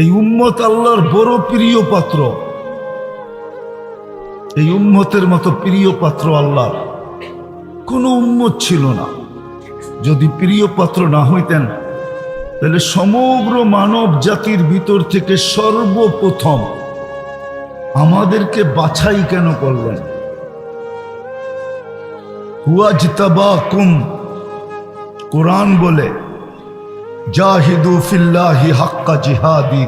এই উম্মত আল্লাহর বড় প্রিয় পাত্র। এই উম্মতের মতো প্রিয় পাত্র আল্লাহ কোনো উম্মত ছিল না। যদি প্রিয় পাত্র না হইতেন, তাহলে সমগ্র মানব জাতির ভিতর থেকে সর্বপ্রথম আমাদেরকে বাছাই কেন করলেন? হুয়াজতাবা কুম কোরআন বলে জাহিদু ফিল্লাহি হাক্কা জিহাদি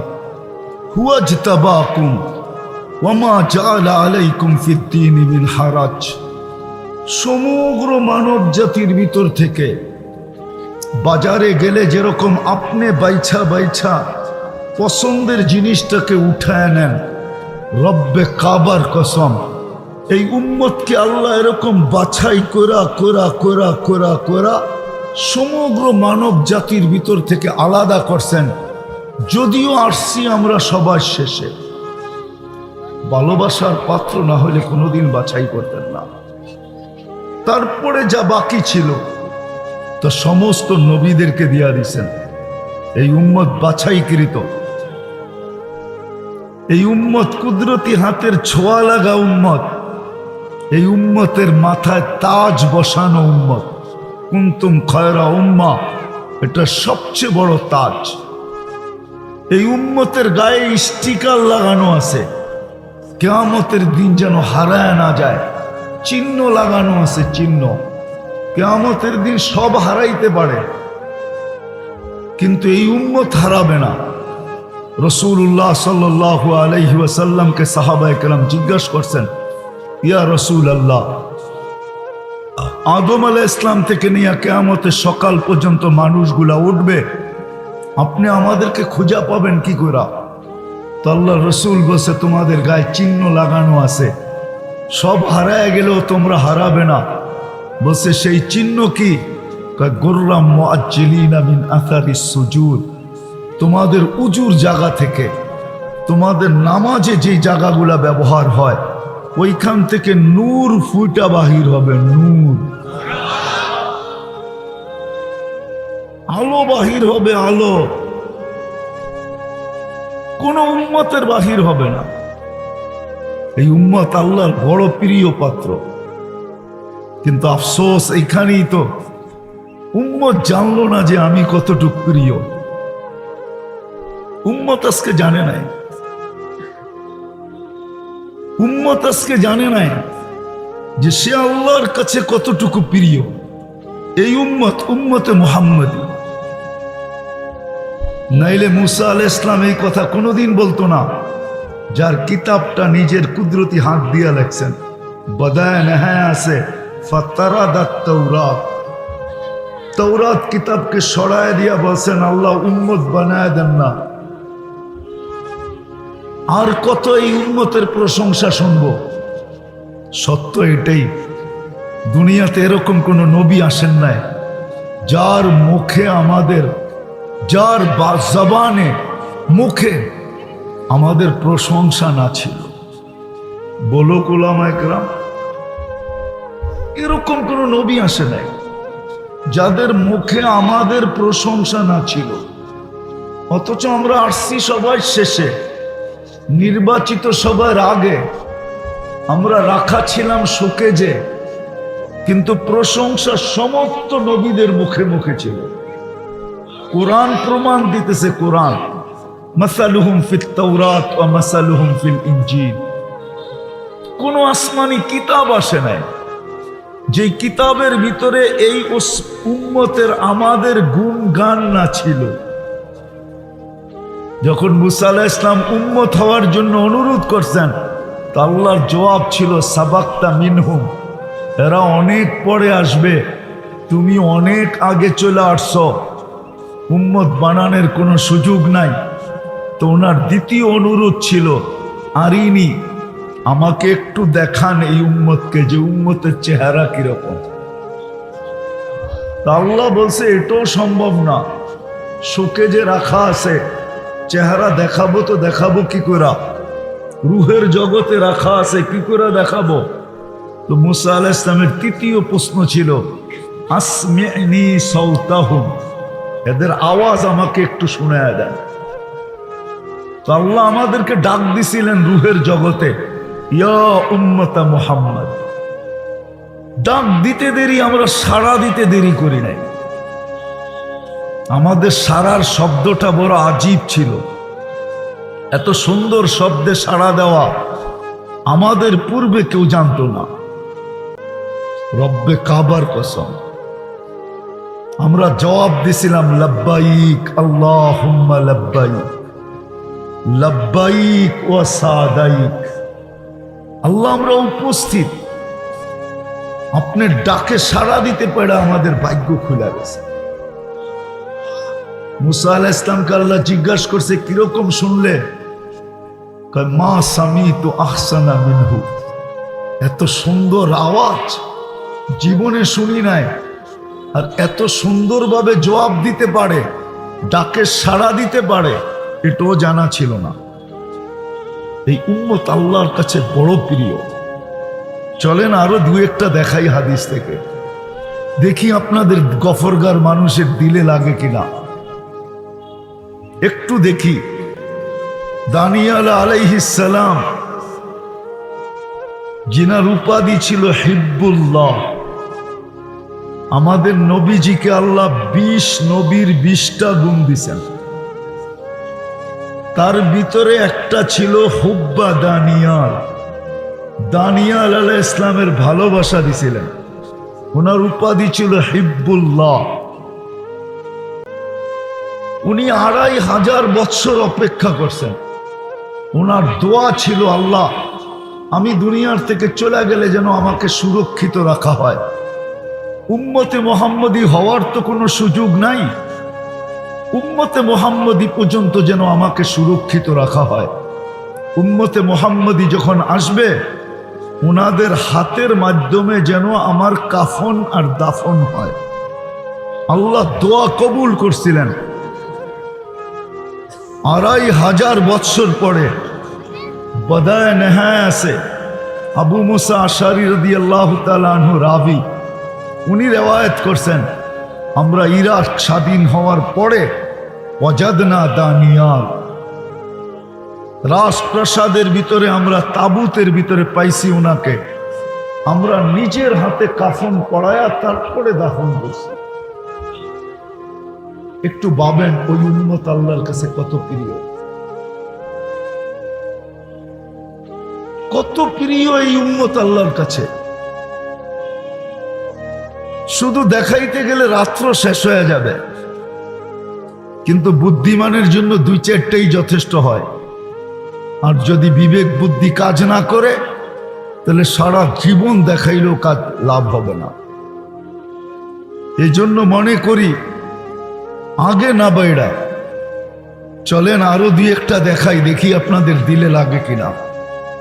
হুয়াজতাবা কুম ওয়ামা জাআলা আলাইকুম ফিদ্দিন মিন হারাজ। সমগ্র মানব জাতির ভিতর থেকে বাজারে গেলে যেরকম আপনি বাইছা বাইছা পছন্দের জিনিসটাকে উঠায় নেন, রব্বে কাবার কসম, এই উম্মতকে আল্লাহ এরকম বাছাই করা করা করা করা করা সমগ্র মানব জাতির ভিতর থেকে আলাদা করছেন, যদিও আসছি আমরা সবার শেষে। ভালোবাসার পাত্র না হলে কোনোদিন বাছাই করতেন না। তারপরে যা বাকি ছিল, তা সমস্ত নবীদেরকে দিয়া দিছেন। এই উম্মত বাছাইকৃত। এই উম্মত কুদরতি হাতের ছোঁয়া লাগা উম্মত। এই উম্মতের মাথায় তাজ বসানো উম্মত। কুন্তুম খয়রা উম্মা, এটা সবচেয়ে বড় তাজ। এই উম্মতের গায়ে স্টিকার লাগানো আছে। কেয়ামতের দিন যেন হারায় না যায়, চিহ্ন লাগানো আছে চিহ্ন। কেয়ামতের দিন সব হারাইতে পারে। কিন্তু এই উম্মত হারাবে না। রসুল্লাহ সাল্লাহ আলহি ওয়াসাল্লামকে কেরাম জিজ্ঞাসা করছেন, ইয়া রসুল আল্লাহ আদম আলাহ ইসলাম থেকে নিয়ে কেয়ামতের সকাল পর্যন্ত মানুষগুলা উঠবে। আপনি আমাদেরকে খুঁজা পাবেন কি করে তো আল্লাহ রসুল বসে তোমাদের গায়ে চিহ্ন লাগানো আছে। সব হারায় গেলেও তোমরা হারাবে না। বসে সেই চিহ্ন কি? তোমাদের উজুর জায়গা থেকে, তোমাদের নামাজে যে জায়গাগুলা ব্যবহার হয় ওইখান থেকে নূর ফুটা বাহির হবে, নূর। আলো বাহির হবে, আলো। কোন উম্মতের বাহির হবে না। এই উম্মত আল্লাহর বড় প্রিয় পাত্র। কিন্তু আফসোস, এইখানেই তো উম্মত জানলো না যে আমি কতটুক প্রিয়। উম্মত আজকে জানে নাই। উম্মত আজকে জানে নাই যে সে আল্লাহর কাছে কতটুকু প্রিয়। এই উম্মত, উম্মতে মোহাম্মদী। নাইলে মুসা আল ইসলাম এই কথা কোনোদিন বলতো না, যার কিতাবটা নিজের কুদরতি হাত দিয়া লেখছেন। বদায় নেহায় আছে ফাতারা দাত তৌরাত তৌরাত কিতাবকে সরায় দিয়া বলছেন, আল্লাহ উম্মত বানায় দেন না। আর কত এই উন্মতের প্রশংসা শুনব? সত্য এটাই, দুনিয়াতে এরকম কোন নবী আসেন নাই, যার মুখে আমাদের, যার জবানে মুখে আমাদের প্রশংসা না ছিল। বলো কোলামায়করাম এরকম কোন নবী আসে নাই, যাদের মুখে আমাদের প্রশংসা না ছিল। অথচ আমরা আসছি সবাই শেষে। নির্বাচিত সবার আগে আমরা রাখা ছিলাম শোকে যে কিন্তু প্রশংসা সমস্ত নবীদের মুখে মুখে ছিল। কোরআন প্রমাণ দিতেছে কোরআন। মাসালুহুম ফিল তৌরাত ও মাসালুহুম ফিল ইঞ্জিল কোন আসমানি কিতাব আসে নাই। যে কিতাবের ভিতরে এই উম্মতের আমাদের গুণ গান না ছিল। যখন মুসা আলাহ ইসলাম উম্মত হওয়ার জন্য অনুরোধ করছেন, তা আল্লাহর জবাব ছিল, সাবাক্তা মিনহুম, এরা অনেক পরে আসবে, তুমি অনেক আগে চলে আসছ, উম্মত বানানোর কোনো সুযোগ নাই। তো ওনার দ্বিতীয় অনুরোধ ছিল, আরিনি, আমাকে একটু দেখান এই উম্মতকে যে উম্মতের চেহারা কীরকম। আল্লাহ বলছে, এটাও সম্ভব না। শোকে যে রাখা আছে চেহারা দেখাবো তো দেখাবো কি করে রুহের জগতে রাখা আছে, কি করে দেখাবো? তো মুসা আল ইসলামের তৃতীয় প্রশ্ন ছিল, আসমিনি সৌতাহুম এদের আওয়াজ আমাকে একটু শোনায় দেন। তো আল্লাহ আমাদেরকে ডাক দিছিলেন রুহের জগতে, ইয়া উম্মতা মোহাম্মদ। ডাক দিতে দেরি, আমরা সাড়া দিতে দেরি করি নাই। আমাদের সারার শব্দটা বড় আজীব ছিল। এত সুন্দর শব্দে সাড়া দেওয়া আমাদের পূর্বে কেউ জানতো না। রব্বে কাবার কসম। আমরা জবাব দিছিলাম, লব্বাইক আল্লাহ লব্বাইক। লব্বাইক ও সাদাইক। আল্লাহ আমরা উপস্থিত। আপনার ডাকে সাড়া দিতে পারে আমাদের ভাগ্য খুলে গেছে। মুসা আলাহ ইসলামকে আল্লাহ জিজ্ঞাসা করছে, কীরকম শুনলে? মা তো আহসানা মিনহু। এত সুন্দর আওয়াজ, জীবনে শুনি নাই। আর এত সুন্দরভাবে জবাব দিতে পারে, ডাকে সাড়া দিতে পারে, এটাও জানা ছিল না। এই উম্মত আল্লাহর কাছে বড় প্রিয়। চলেন আরও দু একটা দেখাই হাদিস থেকে। দেখি আপনাদের গফরগার মানুষের দিলে লাগে কিনা। একটু দেখি। দানিয়াল আলাইহিসালাম যিনার উপাধি ছিল হিব্বুল্লাহ। আমাদের নবীজিকে আল্লাহ বিশ নবীর বিশটা গুণ দিছেন। তার ভিতরে একটা ছিল হুব্বা দানিয়াল। দানিয়াল আলাহ ইসলামের ভালোবাসা দিছিলেন। ওনার উপাধি ছিল হিব্বুল্লাহ। উনি আড়াই হাজার বৎসর অপেক্ষা করছেন। ওনার দোয়া ছিল, আল্লাহ, আমি দুনিয়ার থেকে চলে গেলে যেন আমাকে সুরক্ষিত রাখা হয়। উম্মতে মোহাম্মদী হওয়ার তো কোনো সুযোগ নাই। উম্মতে মোহাম্মদী পর্যন্ত যেন আমাকে সুরক্ষিত রাখা হয়। উম্মতে মোহাম্মদী যখন আসবে ওনাদের হাতের মাধ্যমে যেন আমার কাফন আর দাফন হয়। আল্লাহ দোয়া কবুল করছিলেন। আড়াই হাজার বৎসর পরে বদায় নেহায় আছে আবু মুসা আশারি রদি আল্লাহ তালু রাবি। উনি রেওয়ায়ত করছেন, আমরা ইরাক স্বাধীন হওয়ার পরে অজাদনা দানিয়াল রাজপ্রাসাদের ভিতরে আমরা তাবুতের ভিতরে পাইছি ওনাকে আমরা নিজের হাতে কাফন পড়ায়া তারপরে দাফন করছি। একটু ভাবেন, ওই উন্মত আল্লাহর কাছে কত প্রিয়? কত প্রিয় এই উন্মত আল্লাহর কাছে? শুধু দেখাইতে গেলে রাত্র শেষ হয়ে যাবে। কিন্তু বুদ্ধিমানের জন্য দুই চারটেই যথেষ্ট হয়। আর যদি বিবেক বুদ্ধি কাজ না করে, তাহলে সারা জীবন দেখাইলেও কাজ লাভ হবে না। এই জন্য মনে করি আগে না বাইড়া চলেন আরও দুই একটা দেখাই, দেখি আপনাদের দিলে লাগে কিনা।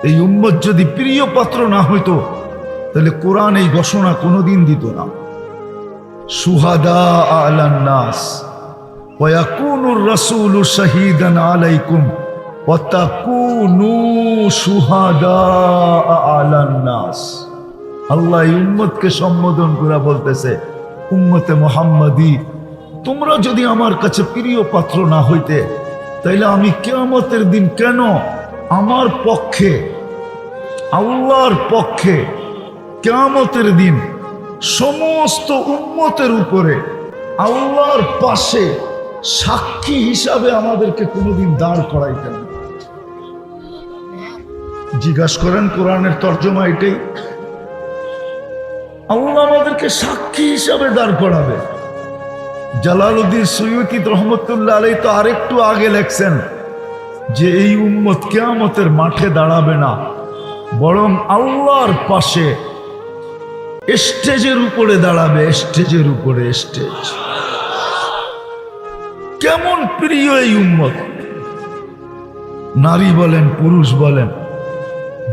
এই উম্মত যদি প্রিয় পাত্র না হইতো, তাহলে কোরআন এই ঘোষণা কোনোদিন দিত না। সুহাদা আলান্নাস ওয়াকুনুর রাসূলু শাহীদান আলাইকুম, ওয়াতাকুনু সুহাদা আলান্নাস আল্লাহ উম্মতকে সম্বোধন করে বলতেছে, উম্মতে মোহাম্মদী তোমরা যদি আমার কাছে প্রিয় পাত্র না হইতে, তাইলে আমি কেয়ামতের দিন কেন আমার পক্ষে, আল্লাহর পক্ষে কেয়ামতের দিন সমস্ত উম্মতের উপরে আল্লাহর পাশে সাক্ষী হিসাবে আমাদেরকে কোনোদিন দাঁড় করাইতেন। জিজ্ঞাসা করেন কোরআনের তর্জমা এটাই আল্লাহ আমাদেরকে সাক্ষী হিসাবে দাঁড় করাবে জালালউদ্দিন সৈয়দ রহমতুল্লাহ আলাই তো আরেকটু আগে লেখছেন যে এই উম্মত কেয়ামতের মাঠে দাঁড়াবে না, বরং আল্লাহর পাশে স্টেজের উপরে দাঁড়াবে, স্টেজের উপরে স্টেজ। কেমন প্রিয় এই উম্মত? নারী বলেন, পুরুষ বলেন,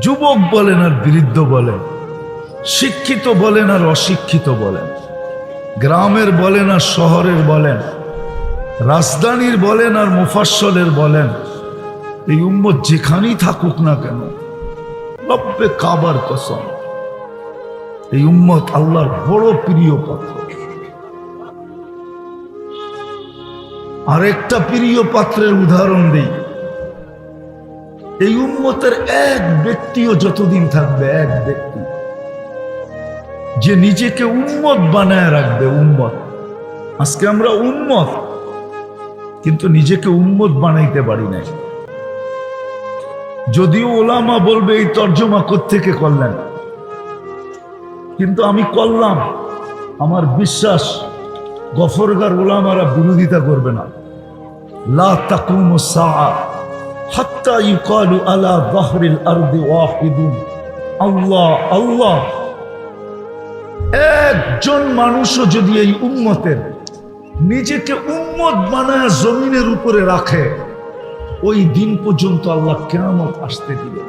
যুবক বলেন আর বৃদ্ধ বলেন, শিক্ষিত বলেন আর অশিক্ষিত বলেন। গ্রামের বলেন আর শহরের বলেন, রাজধানীর বলেন আর মুফাসলের বলেন, এই উম্মত যেখানেই থাকুক না কেন, রব্বে কাবার কসম, এই উম্মত আল্লাহর বড় প্রিয় পাত্র। আরেকটা প্রিয় পাত্রের উদাহরণ দেই, এই উম্মতের এক ব্যক্তিও যতদিন থাকবে এক ব্যক্তি। যে নিজেকে উন্মত বানায় রাখবে উন্মত আজকে আমরা উন্মত কিন্তু নিজেকে উন্মত বানাইতে পারি নাই। যদিও ওলামা বলবে, এই তর্জমা থেকে করলেন? কিন্তু আমি করলাম। আমার বিশ্বাস, গফরগার ওলামারা বিরোধিতা করবে না। লা তাকুমু সাআ হাত্তা ইউকালু আলা যাহরিল আরদি ওয়াহিদুন। আল্লাহ আল্লাহ। একজন মানুষও যদি এই উম্মতের নিজেকে উম্মত বানায় জমিনের উপরে রাখে, ওই দিন পর্যন্ত আল্লাহ কেমন আসতে দিবে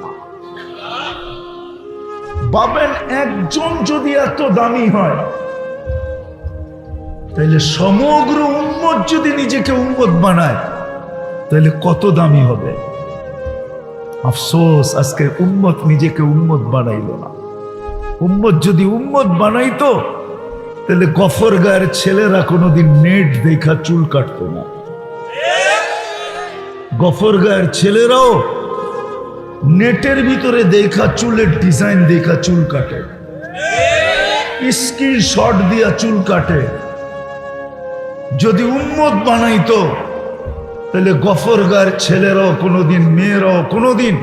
বাবেন একজন যদি এত দামি হয় তাহলে সমগ্র উম্মত যদি নিজেকে উম্মত বানায় তাহলে কত দামি হবে? আফসোস আজকে উম্মত নিজেকে উম্মত বানাইল না। উম্মত যদি উম্মত বানাইতো, তাহলে গফর গায়ের ছেলেরা কোনোদিন নেট দেখা চুল কাটতো না। গফর গায়ের ছেলেরাও নেটের ভিতরে দেখা চুলের ডিজাইন দেখা চুল কাটে। স্ক্রিন শট দিয়া চুল কাটে। যদি উন্মত বানাইতো, তাহলে গফর গায়ের ছেলেরাও কোনোদিন, মেয়েরাও কোনোদিন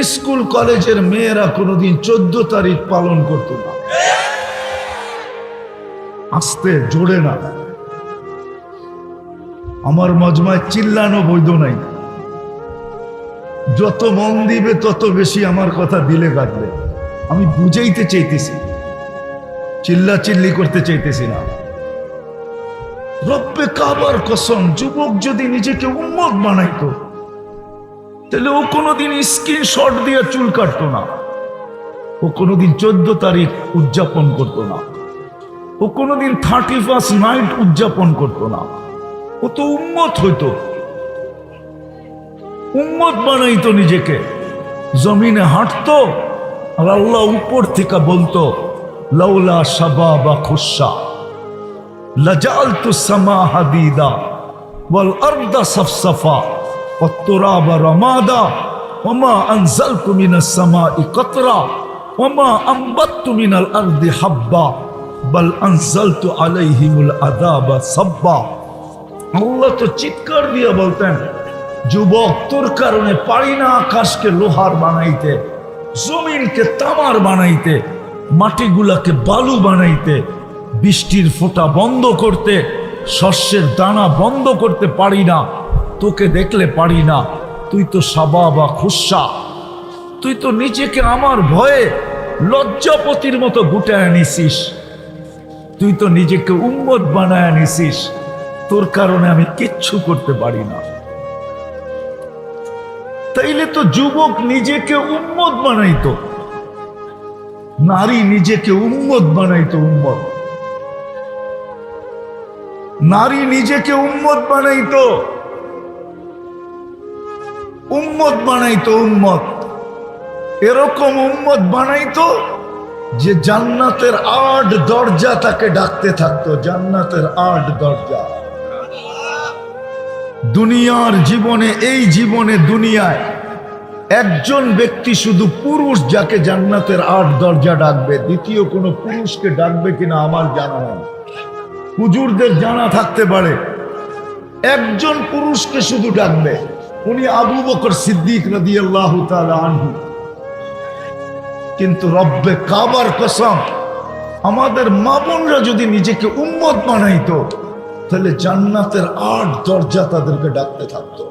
স্কুল কলেজের মেয়েরা কোনোদিন চোদ্দ তারিখ পালন করতো না। আসতে, জোরে না। আমার মজমায় চিল্লানো বৈধ নাই। যত মন দিবে, তত বেশি আমার কথা দিলে কাটবে। আমি বুঝাইতে চাইতেছি। চিল্লা চিল্লি করতে চাইতেছি না। রব্বে কাবার কসম, যুবক যদি নিজেকে উন্মত বানাইতো তাহলে ও কোনোদিন স্ক্রিনশট দিয়ে চুল কাটতো না। ও কোনোদিন চোদ্দ তারিখ উদযাপন করতো না। ও কোনোদিন থার্টি ফার্স্ট নাইট উদযাপন করতো না। ও তো উম্মত হইতো। উম্মত বানাইতো নিজেকে। জমিনে হাঁটতো আর আল্লাহ উপর থেকে বলতো, লাউলা সাবা বা খুসা লাজাল তু সামা হাদিদা বল আর্দা সাফসাফা। والتراب رمادا وما أنزلت من السماء قطرا وما أنبت من الأرض حبا بل أنزلت عليهم العذاب صبا আল্লাহ তো চিৎকার দিয়ে বলতেন যুবক তোর কারণে পারি না আকাশকে লোহার বানাইতে জমিনকে তামার বানাইতে মাটিগুলাকে বালু বানাইতে বৃষ্টির ফোঁটা বন্ধ করতে শস্যের দানা বন্ধ করতে পারি না তোকে দেখলে পারি না। তুই তো সাবা বা খুসা। তুই তো নিজেকে আমার ভয়ে লজ্জাপতির মতো গুটায় নিছিস তুই তো নিজেকে উম্মত বানায় নিছিস তোর কারণে আমি কিচ্ছু করতে পারি না। তাইলে তো যুবক নিজেকে উম্মত বানাইতো। নারী নিজেকে উম্মত বানাইতো উম্মত। নারী নিজেকে উম্মত বানাইতো। উম্মত বানাইতো উম্মত। এরকম উম্মত বানাইতো যে জান্নাতের আট দরজা তাকে ডাকতে থাকতো, জান্নাতের আট দরজা। দুনিয়ার জীবনে, এই জীবনে দুনিয়ায় একজন ব্যক্তি শুধু পুরুষ যাকে জান্নাতের আট দরজা ডাকবে, দ্বিতীয় কোনো পুরুষকে ডাকবে কিনা আমার জানা নেই। হুজুরদের জানা থাকতে পারে। একজন পুরুষকে শুধু ডাকবে। উনি আবু বকর সিদ্দিক নদী আল্লাহ আনহু। কিন্তু রব্বে কাবার কসম, আমাদের মা বোনরা যদি নিজেকে উম্মত বানাইতো, তাহলে জান্নাতের আট দরজা তাদেরকে ডাকতে থাকতো।